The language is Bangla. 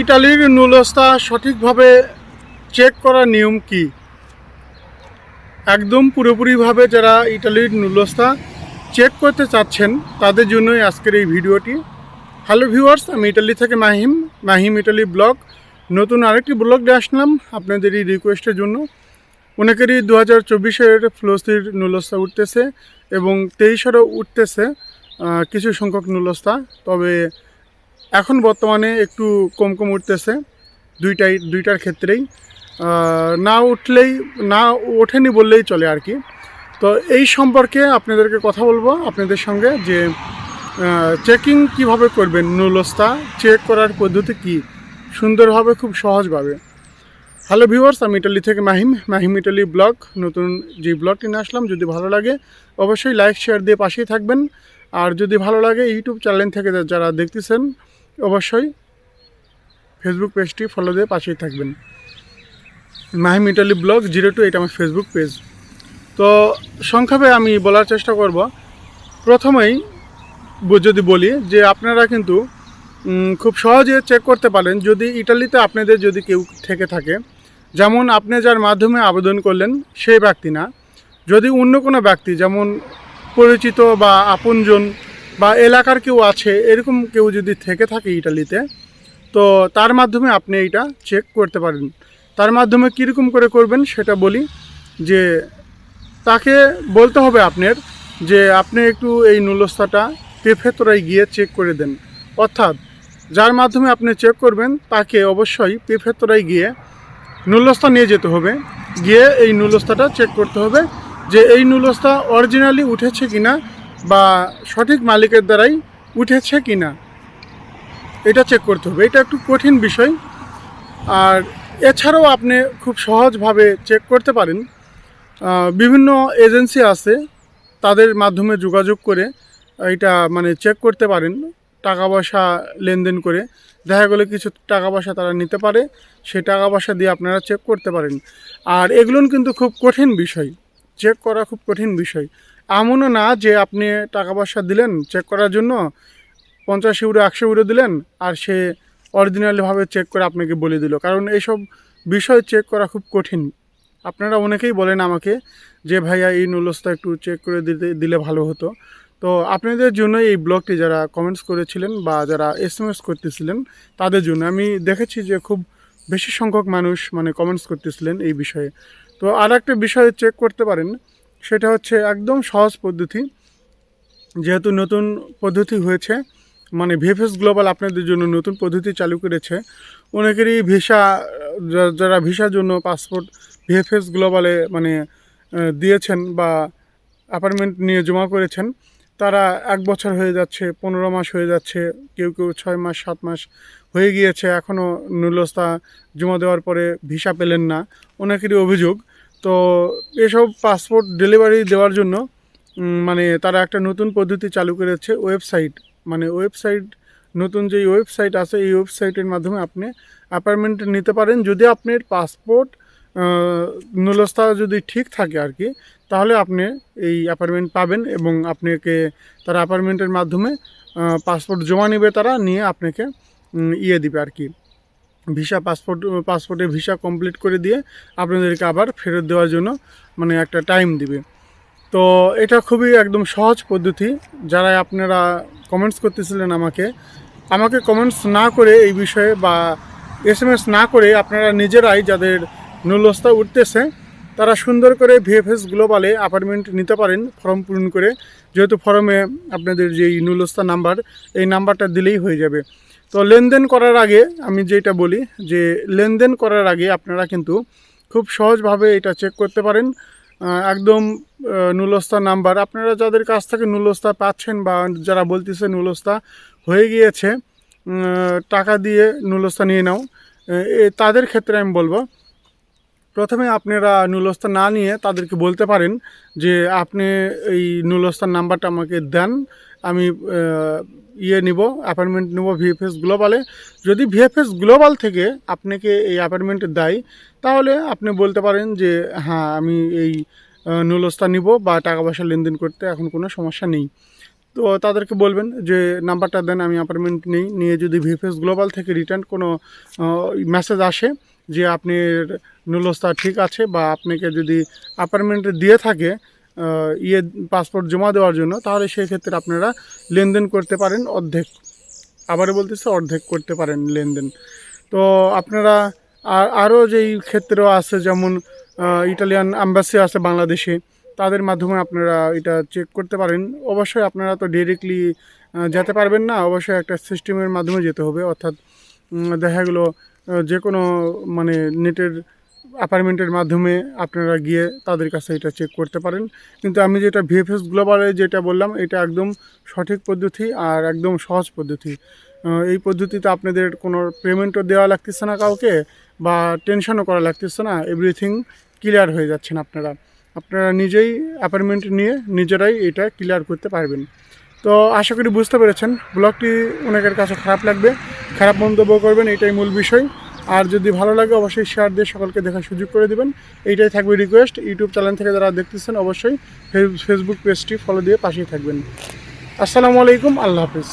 ইটালির নুলস্তা সঠিকভাবে চেক করার নিয়ম কি? একদম পুরোপুরিভাবে যারা ইটালির নুলস্তা চেক করতে চাচ্ছেন, তাদের জন্যই আজকের এই ভিডিওটি। হ্যালো ভিউয়ার্স আমি ইটালি থেকে মাহিম। Mahim Italy blog. নতুন আরেকটি ব্লগ দিয়ে আসলাম আপনাদের এই রিকোয়েস্টের জন্য। অনেকেরই দু হাজার চব্বিশের ফ্লস্তির নুলস্তা উঠতেছে এবং তেইশেরও উঠতেছে কিছু সংখ্যক নুলস্তা তবে এখন বর্তমানে একটু কম কম উঠতেছে, দুইটাই, দুইটার ক্ষেত্রেই। না উঠলেই, না ওঠেনি বললেই চলে আর কি। তো এই সম্পর্কে আপনাদেরকে কথা বলব আপনাদের সঙ্গে যে চেকিং কীভাবে করবেন নুলস্তা চেক করার পদ্ধতি কি? সুন্দরভাবে, খুব সহজভাবে। হ্যালো ভিউয়ার্স আমি ইটালি থেকে মাহিম। মাহিম ইটালি ব্লগ, নতুন যে ব্লগটি নিয়ে আসলাম, যদি ভালো লাগে অবশ্যই লাইক শেয়ার দিয়ে পাশেই থাকবেন। আর যদি ভালো লাগে, ইউটিউব চ্যানেল থেকে যারা দেখতেছেন অবশ্যই ফেসবুক পেজটি ফলো দিয়ে পাশেই থাকবেন। Mahim Italy blog zero two এটা আমার ফেসবুক পেজ তো সংক্ষেপে আমি বলার চেষ্টা করব। প্রথমেই যদি বলি যে আপনারা কিন্তু খুব সহজে চেক করতে পারেন যদি ইটালিতে আপনাদের যদি কেউ থেকে থাকে। যেমন আপনি যার মাধ্যমে আবেদন করলেন সেই ব্যক্তি না। যদি অন্য কোনো ব্যক্তি যেমন পরিচিত বা আপনজন বা এলাকার কেউ আছে, এরকম কেউ যদি থেকে থাকে ইটালিতে, তো তার মাধ্যমে আপনি এইটা চেক করতে পারেন। তার মাধ্যমে কীরকম করে করবেন সেটা বলি যে, তাকে বলতে হবে আপনার যে, আপনি একটু এই নুলস্তাটা পেফেতরায় গিয়ে চেক করে দেন। অর্থাৎ যার মাধ্যমে আপনি চেক করবেন, তাকে অবশ্যই পেফেতরায় গিয়ে নুলস্তা নিয়ে যেতে হবে। গিয়ে এই নুলস্তাটা চেক করতে হবে যে, এই নুলস্তা অরিজিনালি উঠেছে কিনা বা সঠিক মালিকের দ্বারাই উঠেছে কি না এটা চেক করতে হবে। এটা একটু কঠিন বিষয়। আর এছাড়াও আপনি খুব সহজভাবে চেক করতে পারেন। বিভিন্ন এজেন্সি আছে, তাদের মাধ্যমে যোগাযোগ করে এটা মানে চেক করতে পারেন, টাকা পয়সা লেনদেন করে। দেখা গেলে কিছু টাকা পয়সা তারা নিতে পারে সেই টাকা পয়সা দিয়ে আপনারা চেক করতে পারেন। আর এগুলো কিন্তু খুব কঠিন বিষয়। চেক করা খুব কঠিন বিষয়। এমনও না যে আপনি টাকা পয়সা দিলেন চেক করার জন্য পঞ্চাশ ইউরো, একশো ইউরো দিলেন আর সে অরিজিনালিভাবে চেক করে আপনাকে বলে দিল। কারণ এইসব বিষয় চেক করা খুব কঠিন। আপনারা অনেকেই বলেন আমাকে যে, ভাইয়া, এই নুলসটা একটু চেক করে দিতে, দিলে ভালো হতো। তো আপনাদের জন্য এই ব্লগটি যারা কমেন্টস করেছিলেন বা যারা এস এম এস করতেছিলেন, তাদের জন্য আমি দেখেছি যে, খুব বেশি সংখ্যক মানুষ মানে কমেন্টস করতেছিলেন এই বিষয়ে। তো আর একটা বিষয় চেক করতে পারেন, সেটা হচ্ছে একদম সহজ পদ্ধতি। যেহেতু নতুন পদ্ধতি হয়েছে মানে ভিএফএস গ্লোবাল আপনাদের জন্য নতুন পদ্ধতি চালু করেছে, অনেকেরই ভিসা যারা ভিসার জন্য পাসপোর্ট ভিএফএস গ্লোবালে মানে দিয়েছেন বা অ্যাপার্টমেন্ট নিয়ে জমা করেছেন, তারা এক বছর হয়ে যাচ্ছে, পনেরো মাস হয়ে যাচ্ছে, কেউ কেউ ছয় মাস, সাত মাস হয়ে গিয়েছে এখনও নুলস্তা জমা দেওয়ার পরে ভিসা পেলেন না। অনেকেরই অভিযোগ তো এসব পাসপোর্ট ডেলিভারি দেওয়ার জন্য মানে তারা একটা নতুন পদ্ধতি চালু করেছে ওয়েবসাইট মানে ওয়েবসাইট নতুন যে ওয়েবসাইট আছে, এই ওয়েবসাইটের মাধ্যমে আপনি অ্যাপয়েন্টমেন্ট নিতে পারেন। যদি আপনার পাসপোর্ট নুলস্থা যদি ঠিক থাকে আর কি, তাহলে আপনি এই অ্যাপয়েন্টমেন্ট পাবেন এবং আপনাকে তারা অ্যাপার্টমেন্টের মাধ্যমে পাসপোর্ট জমা নেবে তারা, নিয়ে আপনাকে ইয়ে দিবে আর কি। ভিসা পাসপোর্ট পাসপোর্টে ভিসা কমপ্লিট করে দিয়ে আপনাদেরকে আবার ফেরত দেওয়ার জন্য মানে একটা টাইম দিবে। তো এটা খুবই একদম সহজ পদ্ধতি। যারা আপনারা কমেন্টস করতেছিলেন আমাকে আমাকে কমেন্টস না করে এই বিষয়ে বা এস না করে আপনারা নিজেরাই যাদের নুলস্তা উঠতেছে, তারা সুন্দর করে ভিএফএস গ্লোবালে অ্যাপার্টমেন্ট নিতে পারেন ফর্ম পূরণ করে। যেহেতু ফর্মে আপনাদের যেই নুলস্তা নাম্বার এই নাম্বারটা দিলেই হয়ে যাবে। তো লেনদেন করার আগে আমি যেটা বলি যে লেনদেন করার আগে আপনারা কিন্তু খুব সহজভাবে এটা চেক করতে পারেন। একদম নুলস্তা নাম্বার। আপনারা যাদের কাছ থেকে নুলস্তা পাচ্ছেন বা যারা বলতেছে নুলস্তা হয়ে গিয়েছে টাকা দিয়ে নুলস্তা নিয়ে নাও। তাদের ক্ষেত্রে আমি বলব প্রথমে আপনারা নুলস্তা না নিয়ে তাদেরকে বলতে পারেন যে আপনি এই নুলস্তার নাম্বারটা আমাকে দেন, আমি ইয়ে নিব অ্যাপার্টমেন্ট নেব ভিএফএস গ্লোবালে যদি ভিএফএস গ্লোবাল থেকে আপনাকে এই অ্যাপার্টমেন্ট দেয়, তাহলে আপনি বলতে পারেন যে হ্যাঁ আমি এই নুলস্তা নিব বা টাকা পয়সা লেনদেন করতে এখন কোনো সমস্যা নেই। তো তাদেরকে বলবেন যে, নাম্বারটা দেন, আমি অ্যাপার্টমেন্ট নেই। নিয়ে যদি ভিএফএস গ্লোবাল থেকে রিটার্ন কোনো মেসেজ আসে যে আপনার নুলস্থা ঠিক আছে বা আপনাকে যদি অ্যাপার্টমেন্টে দিয়ে থাকে ইয়ে পাসপোর্ট জমা দেওয়ার জন্য, তাহলে সেই ক্ষেত্রে আপনারা লেনদেন করতে পারেন অর্ধেক। আবারও বলতেছে, অর্ধেক করতে পারেন লেনদেন। তো আপনারা আর, আরও যেই ক্ষেত্রেও আছে, যেমন ইটালিয়ান অ্যাম্বাসি আছে বাংলাদেশে, তাদের মাধ্যমে আপনারা এটা চেক করতে পারেন। অবশ্যই আপনারা তো ডিরেক্টলি যেতে পারবেন না, অবশ্যই একটা সিস্টেমের মাধ্যমে যেতে হবে। অর্থাৎ দেখা গেলো যে কোনো মানে নেটের অ্যাপার্টমেন্টের মাধ্যমে আপনারা গিয়ে তাদের কাছে এটা চেক করতে পারেন। কিন্তু আমি যেটা ভিএফএস গ্লোবালে যেটা বললাম, এটা একদম সঠিক পদ্ধতি আর একদম সহজ পদ্ধতি। এই পদ্ধতিতে আপনাদের কোনো পেমেন্টও দেওয়া লাগতেছে না কাউকে বা টেনশনও করা লাগতেছে না এভরিথিং ক্লিয়ার হয়ে যাচ্ছেন আপনারা। আপনারা নিজেই অ্যাপার্টমেন্ট নিয়ে নিজেরাই এটা ক্লিয়ার করতে পারবেন। তো আশা করি বুঝতে পেরেছেন। ব্লগটি অনেকের কাছে খারাপ লাগবে। খারাপ মন্তব্য করবেন, এটাই মূল বিষয়। আর যদি ভালো লাগে, অবশ্যই শেয়ার দিয়ে সকলকে দেখার সুযোগ করে দেবেন। এইটাই থাকবে রিকোয়েস্ট ইউটিউব চ্যানেল থেকে যারা দেখতেছেন, অবশ্যই ফেসবুক পেজটি ফলো দিয়ে পাশেই থাকবেন। আসসালামু আলাইকুম, আল্লাহ হাফিজ।